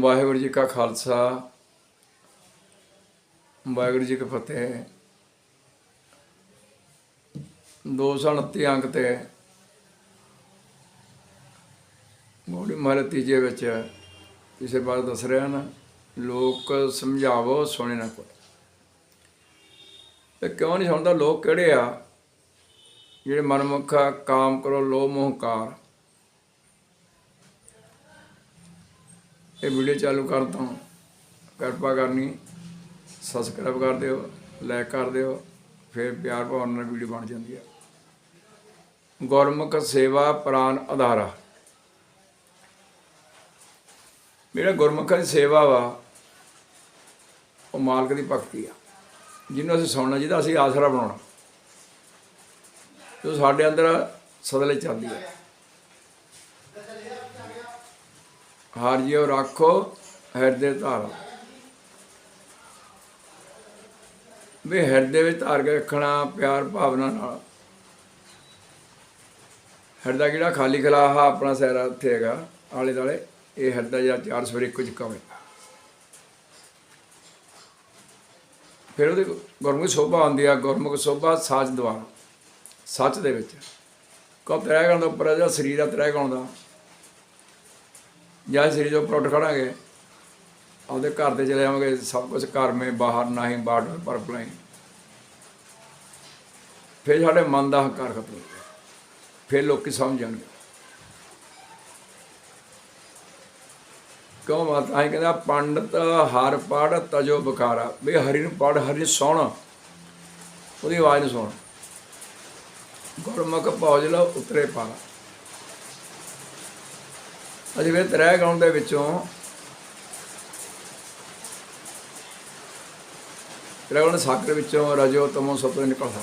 ਵਾਹਿਗੁਰੂ ਜੀ ਕਾ ਖਾਲਸਾ, ਵਾਹਿਗੁਰੂ ਜੀ ਕੀ ਫਤਿਹ। 229 ਅੰਕ ਤੇ ਮੋੜੀ ਮਹਲ ਤੀਜੇ ਵਿੱਚ ਕਿਸੇ ਬਾਰੇ ਦੱਸ ਰਿਹਾ ਨਾ, ਲੋਕ ਸਮਝਾਵੋ, ਸੁਣੇ ਨਾ ਕੋਈ। ਤੇ ਕਿਉਂ ਨਹੀਂ ਸੁਣਦਾ, ਲੋਕ ਕਿਹੜੇ ਆ? ਜਿਹੜੇ ਮਨਮੁਖਾ ਕਾਮ ਕਰੋ, ਲੋਭ ਮੋਹ ਕਾਰ ਇਹ ਵੀਡੀਓ ਚਾਲੂ ਕਰਨ ਤੋਂ ਕਿਰਪਾ ਕਰਨੀ ਸਬਸਕ੍ਰਾਈਬ ਕਰ ਦਿਓ ਲਾਈਕ ਕਰ ਦਿਓ, ਫਿਰ ਪਿਆਰ ਭਾਵਨਾ ਨਾਲ ਵੀਡੀਓ ਬਣ ਜਾਂਦੀ ਹੈ ਗੁਰਮੁਖ ਸੇਵਾ ਪ੍ਰਾਨ ਆਧਾਰਾ। ਜਿਹੜਾ ਗੁਰਮੁਖਾਂ ਦੀ ਸੇਵਾ ਵਾ, ਉਹ ਮਾਲਕ ਦੀ ਭਗਤੀ ਆ। ਜਿਹਨੂੰ ਅਸੀਂ ਸੁਣਨਾ, ਜਿਹਦਾ ਅਸੀਂ ਆਸਰਾ ਬਣਾਉਣਾ। ਜੋ ਸਾਡੇ ਅੰਦਰ ਸਦਲੇ ਚੱਲਦੀ ਹੈ ਹਾਰ ਜਿਉ ਰੱਖੋ, ਹਿਰਦੇ ਧਾਰ। ਵੀ ਹਿਰਦੇ ਵਿੱਚ ਧਾਰ ਕੇ ਰੱਖਣਾ, ਪਿਆਰ ਭਾਵਨਾ ਨਾਲ। ਹਿਰਦਾ ਕਿਹੜਾ? ਖਾਲੀ ਖਲਾਹਾ ਆਪਣਾ ਸਹਿਰਾ ਉੱਥੇ ਹੈਗਾ, ਆਲੇ ਦਾਲੇ ਇਹ ਹਿਰਦਾ ਜਿਹੜਾ ਚਾਰ ਸਵੇਰੇ ਕੁਝ ਕਵੇ। ਫਿਰ ਉਹਦੇ ਗੁਰਮੁਖ ਸੋਭਾ ਆਉਂਦੀ ਆ, ਗੁਰਮੁਖ ਸੋਭਾ ਸਾਚ ਦਵਾ ਸੱਚ ਦੇ ਵਿੱਚ। ਕੋ ਤ੍ਰੈ ਗਣ ਦਾ ਉੱਪਰ ਆ ਜਿਹੜਾ ਸਰੀਰ ਆ ਤ੍ਰੈ ਗਣ ਦਾ ਜਾਂ ਸਰੀਰ ਦੇ ਉੱਪਰ ਖੜਾਂਗੇ, ਆਪਦੇ ਘਰ ਤੇ ਚਲੇ ਜਾਵਾਂਗੇ, ਸਭ ਕੁਝ ਘਰ ਮੇ ਬਾਹਰ ਨਹੀਂ ਬਾਰਡਰ ਪਰ ਪਲਾਈ ਫਿਰ ਸਾਡੇ ਮਨ ਦਾ ਹੰਕਾਰ ਖਤਮ ਹੋ ਗਿਆ। ਫਿਰ ਲੋਕੀ ਸਮਝ ਜਾਣਗੇ ਕਿਉਂ ਮਾਤਾ? ਹੀ ਕਹਿੰਦਾ ਪੰਡਤ ਹਰ ਪੜ ਤਜੋ ਬੁਖਾਰਾ। ਵੀ ਹਰੀ ਨੂੰ ਪੜ, ਹਰੀ ਨੂੰ ਸੁਣ। ਉਹਦੀ ਆਵਾਜ਼ ਨੂੰ ਸੁਣ। ਗੁਰਮੁਖ ਪੌਜ ਉਤਰੇ ਪਾਲਾ। ਅਸੀਂ ਫਿਰ ਤਰੇ ਗਾਉਣ ਦੇ ਵਿੱਚੋਂ ਤਰੇ ਗਾਉਂ ਸਾਕਰ ਵਿੱਚੋਂ ਰਜੋ ਤਮੋ ਸਤੋ ਨਿਕਲਦਾ।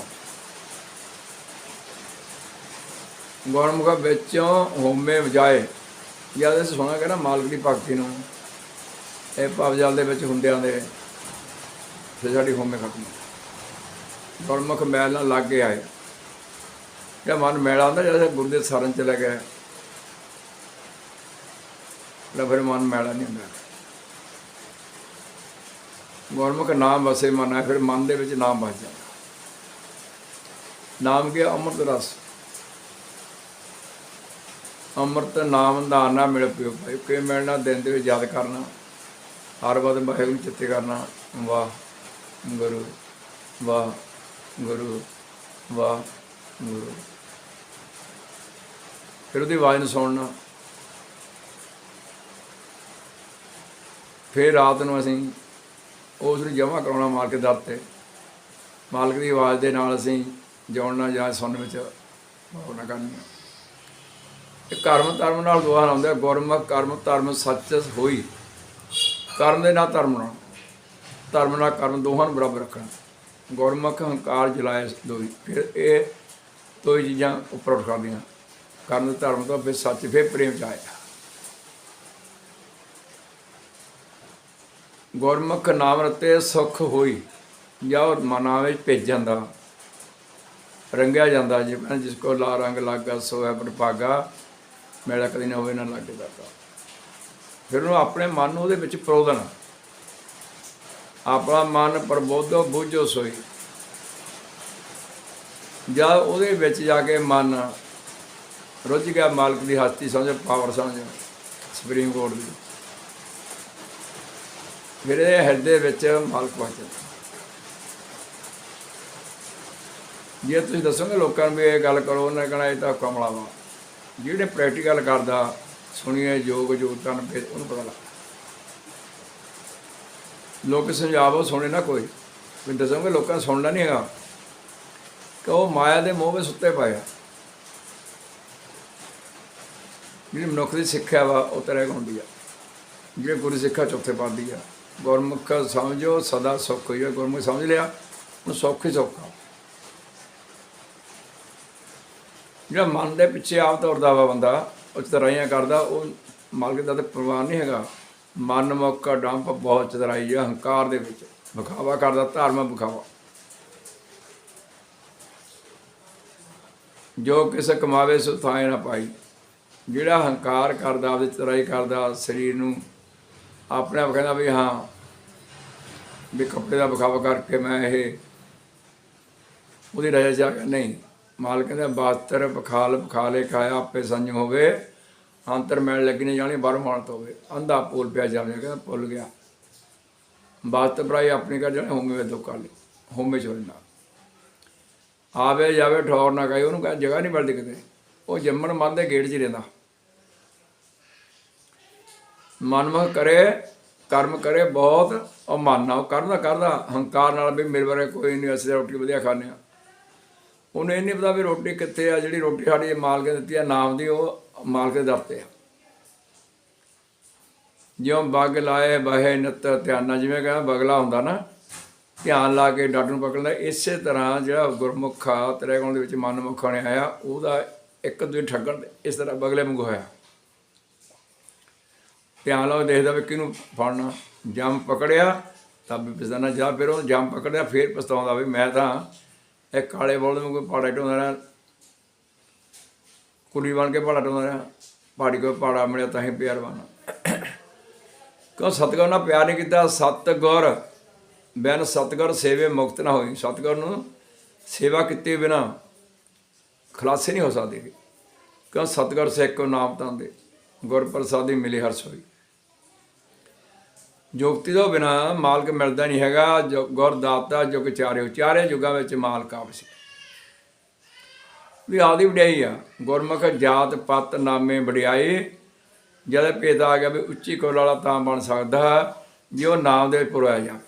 ਗੁਰਮੁਖ ਵਿੱਚੋਂ ਹੋਮੇ ਵਜਾਏ। ਜਦ ਅਸੀਂ ਸੁਣਾ ਕਿ ਨਾ ਮਾਲਕ ਦੀ ਭਗਤੀ ਨੂੰ, ਇਹ ਭਵ ਜਲ ਦੇ ਵਿੱਚ ਹੁੰਦਿਆਂ ਦੇ ਫਿਰ ਸਾਡੀ ਹੋਮੇ ਖਤਮ ਗੁਰਮੁਖ ਮੈਲ ਨਾਲ ਲੱਗ ਕੇ ਆਏ। ਜਿਹੜਾ ਮਨ ਮੈਲਾ ਹੁੰਦਾ, ਜਿਹੜਾ ਗੁਰੂ ਦੇ ਸਰਨ ਚ ਲੱਗਿਆ ਲੈ ਫਿਰ ਮਨ ਮੈਲਾ ਨਹੀਂ ਹੁੰਦਾ। ਗੁਰਮੁਖ ਨਾਮ ਵਸੇ ਮਨ ਹੈ, ਫਿਰ ਮਨ ਦੇ ਵਿੱਚ ਨਾਮ ਵਸ ਜਾਂਦਾ। ਨਾਮ ਕੇ ਅੰਮ੍ਰਿਤ ਰਸ। ਅੰਮ੍ਰਿਤ ਨਾਮ ਦਾ ਨਾ ਮਿਲ ਪਿਓ ਭਾਈ। ਕਿ ਮਿਲਣਾ ਦਿਨ ਦੇ ਵਿੱਚ ਯਾਦ ਕਰਨਾ, ਹਰ ਵਾਰ ਵਾਹਿਗੁਰੂ ਚਿੱਤੇ ਕਰਨਾ, ਵਾਹ ਗੁਰੂ ਵਾਹ ਗੁਰੂ ਵਾਹ ਗੁਰੂ। ਫਿਰ ਉਹਦੀ ਆਵਾਜ਼ ਨੂੰ ਸੁਣਨਾ। ਫਿਰ ਰਾਤ ਨੂੰ ਅਸੀਂ ਉਸ ਨੂੰ ਜਮ੍ਹਾਂ ਕਰਾਉਣਾ ਮਾਲਕ ਦੇ ਦਰ ਤੇ। ਮਾਲਕ ਦੀ ਆਵਾਜ਼ ਦੇ ਨਾਲ ਅਸੀਂ ਜੋੜਨਾ ਜਾਂ ਸੁਣਨ ਵਿੱਚ ਭਾਵਨਾ ਕਰਨੀ ਇਹ ਕਰਮ ਧਰਮ ਨਾਲ ਦੁਆਰ ਆਉਂਦਾ ਗੁਰਮੁਖ ਕਰਮ ਧਰਮ ਸੱਚ ਹੋਈ। ਕਰਮ ਦੇ ਨਾਲ ਧਰਮ ਨਾਲ ਧਰਮ ਨਾਲ ਕਰਮ ਦੋਹਾਂ ਨੂੰ ਬਰਾਬਰ ਰੱਖਣਾ। ਗੁਰਮੁਖ ਹੰਕਾਰ ਜਲਾਏ ਦੋਈ। ਫਿਰ ਇਹ ਦੋਈ ਚੀਜ਼ਾਂ ਉੱਪਰ ਉੱਠ ਕਰਦੀਆਂ। ਕਰਮ ਧਰਮ ਤੋਂ ਫਿਰ ਸੱਚ ਫਿਰ ਪ੍ਰੇਮ ਚ ਆਇਆ ਗੁਰਮੁਖ ਨਾਮ ਰਤੇ ਸੁਖ ਹੋਈ, ਜਾਂ ਉਹ ਮਨਾਂ ਵਿੱਚ ਭੇਜ ਜਾਂਦਾ, ਰੰਗਿਆ ਜਾਂਦਾ ਜਿਵੇਂ ਜਿਸ ਕੋ ਲਾ ਰੰਗ ਲਾਗਾ, ਸੋ ਹੈ ਬਰਪਾਗਾ ਮੇਰਾ ਕਦੀ ਨਾ ਹੋਵੇ ਨਾ ਲੱਗੇ ਦਾਤਾ। ਫਿਰ ਉਹਨੂੰ ਆਪਣੇ ਮਨ ਨੂੰ ਉਹਦੇ ਵਿੱਚ ਪਰੋਦਣਾ ਆਪਣਾ ਮਨ ਪ੍ਰਬੋਧੋ ਬੁੱਝੋ ਸੋਈ। ਜਦ ਉਹਦੇ ਵਿੱਚ ਜਾ ਕੇ ਮਨ ਰੁੱਝ ਗਿਆ, ਮਾਲਕ ਦੀ ਹਸਤੀ ਸਮਝ, ਪਾਵਰ ਸਮਝ ਸੁਪਰੀਮ ਕੋਰਟ ਦੀ। ਫਿਰ ਇਹ ਹਿਰਦੇ ਵਿੱਚ ਮਾਲਕ ਵਸਦਾ ਜੇ ਤੁਸੀਂ ਦੱਸੋਗੇ ਲੋਕਾਂ ਨੂੰ ਵੀ ਇਹ ਗੱਲ ਕਰੋ, ਉਹਨਾਂ ਨੇ ਕਹਣਾ ਇਹ ਤਾਂ ਕਮਲਾ ਵਾ ਜਿਹੜੇ ਪ੍ਰੈਕਟੀਕਲ ਕਰਦਾ, ਸੁਣੀਏ ਯੋਗ ਜੋਤਾਂ ਨੂੰ ਫਿਰ ਉਹਨੂੰ ਪਤਾ ਲੱਗਦਾ ਲੋਕ ਸਮਝਾਵੋ, ਸੁਣੇ ਨਾ ਕੋਈ। ਵੀ ਦੱਸੋਗੇ ਲੋਕਾਂ ਨੇ ਸੁਣਨਾ ਨਹੀਂ ਹੈਗਾ। ਕਿ ਉਹ ਮਾਇਆ ਦੇ ਮੋਹ ਵਿੱਚ ਸੁੱਤੇ ਪਏ ਆ। ਜਿਹੜੀ ਮਨੁੱਖ ਦੀ ਸਿੱਖਿਆ ਵਾ, ਉਹ ਤਰ੍ਹਾਂ ਹੁੰਦੀ ਆ। ਜਿਹੜੇ ਗੁਰੂ ਸਿੱਖਿਆ ਚੌਥੇ ਪਾਦੀ ਆ। ਗੁਰਮੁਖ ਸਮਝੋ, ਸਦਾ ਸੁੱਖ ਹੋਈ ਹੈ ਗੁਰਮੁਖ ਸਮਝ ਲਿਆ? ਉਹ ਸੁੱਖ ਹੀ ਸੁੱਖ ਜਿਹੜਾ ਮਨ ਦੇ ਪਿੱਛੇ ਆਪ ਦੌੜਦਾ ਵਾ ਬੰਦਾ, ਉਹ ਚਤਰਾਈਆਂ ਕਰਦਾ, ਉਹ ਮਾਲਕ ਦਾ ਤੇ ਪ੍ਰਵਾਨ ਨਹੀਂ ਹੈਗਾ। ਮਨ ਮੁੱਕ ਡੰਪ ਬਹੁਤ ਚਤਰਾਈ ਆ, ਹੰਕਾਰ ਦੇ ਵਿੱਚ। ਵਿਖਾਵਾ ਕਰਦਾ ਧਾਰਮਿਕ ਵਿਖਾਵਾ। ਜੋ ਕਿਸੇ ਕਮਾਵੇ, ਸੋ ਥਾਏ ਨਾ ਪਾਈ। ਜਿਹੜਾ ਹੰਕਾਰ ਕਰਦਾ, ਆਪਦੀ ਚਤਰਾਈ ਕਰਦਾ, ਸਰੀਰ ਨੂੰ ਆਪਣੇ ਆਪ ਕਹਿੰਦਾ ਵੀ ਹਾਂ, ਵੀ ਕੱਪੜੇ ਦਾ ਵਿਖਾਵਾ ਕਰਕੇ ਮੈਂ ਇਹ ਉਹਦੀ ਰਜਾ ਜਾ ਕੇ ਨਹੀਂ, ਮਾਲਕ ਕਹਿੰਦਾ ਬਾਸਤਰ ਬਖਾਲ ਬਖਾਲੇ ਖਾਇਆ, ਆਪੇ ਸੰਜਮ ਹੋਵੇ। ਅੰਤਰ ਮੈਲ ਲੱਗੀ ਨਹੀਂ ਜਾਣੀ, ਬਾਹਰੋਂ ਮਾਨਤ ਹੋਵੇ ਅੰਧਾ ਪੋਲ ਪਿਆ ਜਾਵੇ ਕਹਿੰਦਾ ਭੁੱਲ ਗਿਆ। ਬਾਸਤਰ ਭਰਾਈ ਆਪਣੇ ਘਰ ਜਾਣੇ, ਹੋਮੇ ਵੇ ਦੋ ਲਈ, ਹੋਮੇ ਚੋਰੀ ਨਾ। ਆਵੇ ਜਾਵੇ, ਠੌਰ ਨਾ ਕਹੇ ਉਹਨੂੰ ਕਹ ਜਗ੍ਹਾ ਨਹੀਂ ਮਿਲਦੀ ਕਿਤੇ। ਉਹ ਜੰਮਣ ਮਨ ਦੇ ਗੇਟ 'ਚ ਹੀ ਰਹਿੰਦਾ। ਮਨਮੁਖ ਕਰੇ, ਕਰਮ ਕਰੇ ਬਹੁਤ, ਉਹ ਮਾਨਾ ਉਹ ਕਰਦਾ ਕਰਦਾ ਹੰਕਾਰ ਨਾਲ ਵੀ ਮੇਰੇ ਬਾਰੇ ਕੋਈ ਨਹੀਂ, ਅਸੀਂ ਤਾਂ ਰੋਟੀ ਵਧੀਆ ਖਾਂਦੇ ਆ ਉਹਨੂੰ ਇਹ ਨਹੀਂ ਪਤਾ ਵੀ ਰੋਟੀ ਕਿੱਥੇ ਆ, ਜਿਹੜੀ ਰੋਟੀ ਸਾਡੀ ਮਾਲਕ ਨੇ ਦਿੱਤੀ ਆ, ਨਾਮ ਦੀ ਉਹ ਮਾਲਕ ਦੇ ਦਰ ਤੇ ਆ। ਜਿਉਂ ਬਗ ਲਾਏ ਬਹੇ ਨਿਤ ਧਿਆਨਾ ਜਿਵੇਂ ਕਹਿੰਦਾ ਬਗਲਾ ਹੁੰਦਾ ਨਾ, ਧਿਆਨ ਲਾ ਕੇ ਡੱਡ ਨੂੰ ਪਕੜਦਾ ਇਸੇ ਤਰ੍ਹਾਂ ਜਿਹੜਾ ਗੁਰਮੁਖ ਆ ਤੇਰੇ ਦੇ ਵਿੱਚ ਮਨਮੁਖ ਨੇ ਆਇਆ ਉਹਦਾ ਇੱਕ ਦੂਜੇ ਠੱਗਣ ਇਸ ਤਰ੍ਹਾਂ ਬਗਲੇ ਵਾਂਗੂ ਹੋਇਆ। ਧਿਆਨ ਲਾਓ ਦੇਖਦਾ ਵੀ ਕਿਹਨੂੰ ਫੜਨਾ। ਜੰਮ ਪਕੜਿਆ ਤਾਂ ਵੀ ਪਛਤਾਨਾ ਜਾਂ ਫਿਰ ਉਹ ਜੰਮ ਪਕੜਿਆ, ਫੇਰ ਪਛਤਾਉਂਦਾ ਵੀ ਮੈਂ ਤਾਂ ਇਹ ਕਾਲੇ ਬੋਲ ਨੂੰ ਕੋਈ ਪਾੜਾ ਢੋਂਦਾ ਰਿਹਾ। ਕੁੜੀ ਬਣ ਕੇ ਪਾੜਾ ਢੋਂਦਾ ਰਿਹਾ। ਪਹਾੜੀ ਕੋਈ ਪਾੜਾ ਮਿਲਿਆ ਤਾਂ ਹੀ ਪਿਆਰ ਬਣਾ ਕਿਉਂ ਸਤਿਗੁਰ ਨਾਲ ਪਿਆਰ ਨਹੀਂ ਕੀਤਾ? ਸਤਿਗੁਰ, ਬਿਨ ਸਤਿਗੁਰ ਸੇਵੇ ਮੁਕਤ ਨਾ ਹੋਈ। ਸਤਿਗੁਰ ਨੂੰ ਸੇਵਾ ਕੀਤੇ ਬਿਨਾ ਖਲਾਸੇ ਨਹੀਂ ਹੋ ਸਕਦੇ। ਕਿਉਂ ਸਤਿਗੁਰ ਸੇਕੋ ਨਾਮ ਤਾਂਦੇ ਗੁਰ ਪ੍ਰਸਾਦੀ ਮਿਲੇ ਹਰਸ਼ ਹੋਈ ਜੋਗਤੀ ਤੋਂ ਬਿਨਾ ਮਾਲਕ ਮਿਲਦਾ ਨਹੀਂ ਹੈਗਾ, ਜੋ ਗੁਰ ਦਾਤਾ ਜੁਗ ਚਾਰਿਓ, ਚਾਰੇ ਯੁਗਾਂ ਵਿੱਚ ਮਾਲਕ ਆਵਸੀ ਵੀ ਆਦੀ ਵਡਿਆਈ ਆ, ਗੁਰਮੁਖ ਜਾਤ ਪਤ ਨਾਮੇ ਵਡਿਆਈ, ਜਦ ਭੇਦ ਆ ਗਿਆ ਵੀ ਉੱਚੀ ਕੋਲ ਵਾਲਾ ਤਾਂ ਬਣ ਸਕਦਾ ਜੇ ਉਹ ਨਾਮ ਦੇ ਪੁਰਾਇਆ ਜਾਵੇ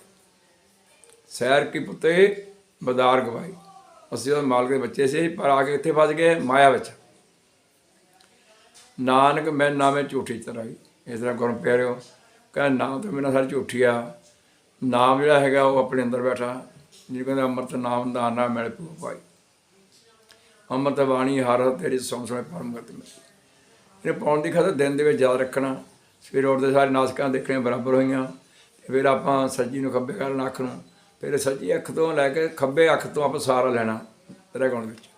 ਸੈਰ ਕੀ ਪੁੱਤੇ, ਬਦਾਰ ਗਵਾਈ। ਅਸੀਂ ਉਹ ਮਾਲਕ ਦੇ ਬੱਚੇ ਸੀ, ਪਰ ਆ ਕੇ ਇੱਥੇ ਫਸ ਗਏ, ਮਾਇਆ ਵਿੱਚ। ਨਾਨਕ ਮੈਂ ਨਾਮੇ ਝੂਠੀ ਚਰਾਈ ਇਸ ਤਰ੍ਹਾਂ ਗੁਰਮ ਪਿਆਰਿਓ ਕਹਿੰਦਾ ਨਾਮ ਤੋਂ ਬਿਨਾਂ ਸਾਰੀ ਝੂਠੀ ਆ। ਨਾਮ ਜਿਹੜਾ ਹੈਗਾ ਉਹ ਆਪਣੇ ਅੰਦਰ ਬੈਠਾ। ਜਿਹਨੂੰ ਕਹਿੰਦਾ ਅੰਮ੍ਰਿਤ ਨਾਮ ਦਾ ਨਾ ਮਿਲ ਪੂ ਭਾਈ। ਅੰਮ੍ਰਿਤ ਬਾਣੀ ਹਰ ਤੇਰੀ ਸੌਂ ਸੌਂ ਪਰਮ ਗਤ ਮਿਲ ਇਹਨੇ ਪਾਉਣ ਦੀ ਖਾਤਰ ਦਿਨ ਦੇ ਵਿੱਚ ਯਾਦ ਰੱਖਣਾ। ਸਵੇਰ ਉੱਠਦੇ ਸਾਰੇ ਨਾਸਕਾਂ ਦੇਖਣੇ ਬਰਾਬਰ ਹੋਈਆਂ। ਤੇ ਫਿਰ ਆਪਾਂ ਸੱਜੀ ਨੂੰ ਖੱਬੇ ਕਰਨ ਅੱਖ ਨੂੰ। ਫਿਰ ਸੱਜੀ ਅੱਖ ਤੋਂ ਲੈ ਕੇ ਖੱਬੇ ਅੱਖ ਤੋਂ ਆਪਾਂ ਸਾਰਾ ਲੈਣਾ ਰਹਿਗਾਉਣ ਵਿੱਚ।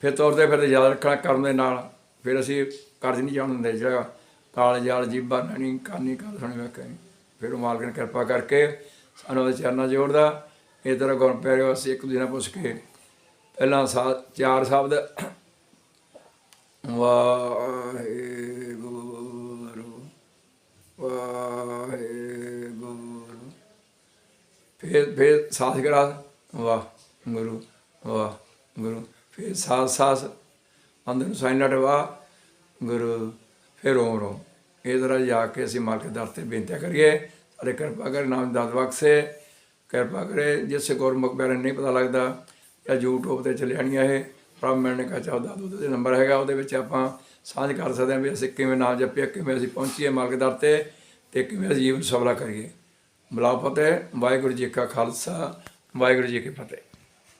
ਫਿਰ ਤੁਰਦੇ ਫਿਰਦੇ ਯਾਦ ਰੱਖਣਾ ਕਰਨ ਦੇ ਨਾਲ। ਫਿਰ ਅਸੀਂ ਕਰਜ਼ ਨਹੀਂ ਜਾਣ ਦਿੰਦੇ ਜਿਹੜਾ ਕਾਲ ਜਾਲ ਜੀਬਾ ਨਣੀ ਕਾਨੀ ਕਾਲ ਸੁਣੇ ਵੇਖੇ ਫਿਰ ਉਹ ਮਾਲਕ ਕਿਰਪਾ ਕਰਕੇ ਸਾਨੂੰ ਉਹਦੇ ਚਰਨਾਂ ਜੋੜਦਾ। ਇਹ ਤਰ੍ਹਾਂ ਗੁਰ ਪਿਆਰਿਓ, ਅਸੀਂ ਇੱਕ ਦੂਜੇ ਨਾਲ ਪੁੱਛ ਕੇ ਪਹਿਲਾਂ ਸਾ, ਚਾਰ ਸ਼ਬਦ। ਵਾਹਿਗੁਰੂ ਵਾਹਿਗੁਰੂ। ਫਿਰ ਫਿਰ ਸਾਸ ਕਰਾ ਵਾਹ ਗੁਰੂ ਵਾਹ ਗੁਰੂ ਫਿਰ ਸਾਸ ਸਾਸ ਅੰਦਰ ਨੂੰ ਸਾਈਨ ਵਾਹ ਗੁਰੂ ਫਿਰ ਰੋਮ ਰੋਮ ਇਹ ਤਰ੍ਹਾਂ ਜਾ ਕੇ ਅਸੀਂ ਮਾਲਕ ਦਰ ਤੇ ਬੇਨਤੀ ਕਰੀਏ। ਸਾਡੇ ਕਿਰਪਾ ਕਰ, ਨਾਮ ਦਾਤ ਬਖਸ਼ੇ। ਕਿਰਪਾ ਕਰੇ ਜਿਸ ਗੁਰਮੁਖ ਬਾਰੇ ਨਹੀਂ ਪਤਾ ਲੱਗਦਾ ਜਾਂ YouTube ਤੇ ਚੱਲ ਜਾਣੀਆਂ ਇਹ ਪ੍ਰਭ ਮਿਲਣੇ ਕਾ ਚਾਹਦਾ ਉਹਦੇ ਨੰਬਰ ਹੈਗਾ, ਉਹਦੇ ਵਿੱਚ ਆਪਾਂ ਸਾਂਝ ਕਰ ਸਕਦੇ ਹਾਂ ਵੀ ਅਸੀਂ ਕਿਵੇਂ ਨਾਮ ਜਪੀਏ, ਕਿਵੇਂ ਅਸੀਂ ਪਹੁੰਚੀਏ ਮਾਲਕ ਦਰ ਤੇ ਤੇ ਕਿਵੇਂ ਅਸੀਂ ਜੀਵਨ ਸਫਲਾ ਕਰੀਏ। ਬਲਾਉ ਫਤਿਹ ਵਾਹਿਗੁਰੂ ਜੀ ਕਾ ਖਾਲਸਾ, ਵਾਹਿਗੁਰੂ ਜੀ ਕੀ ਫਤਿਹ।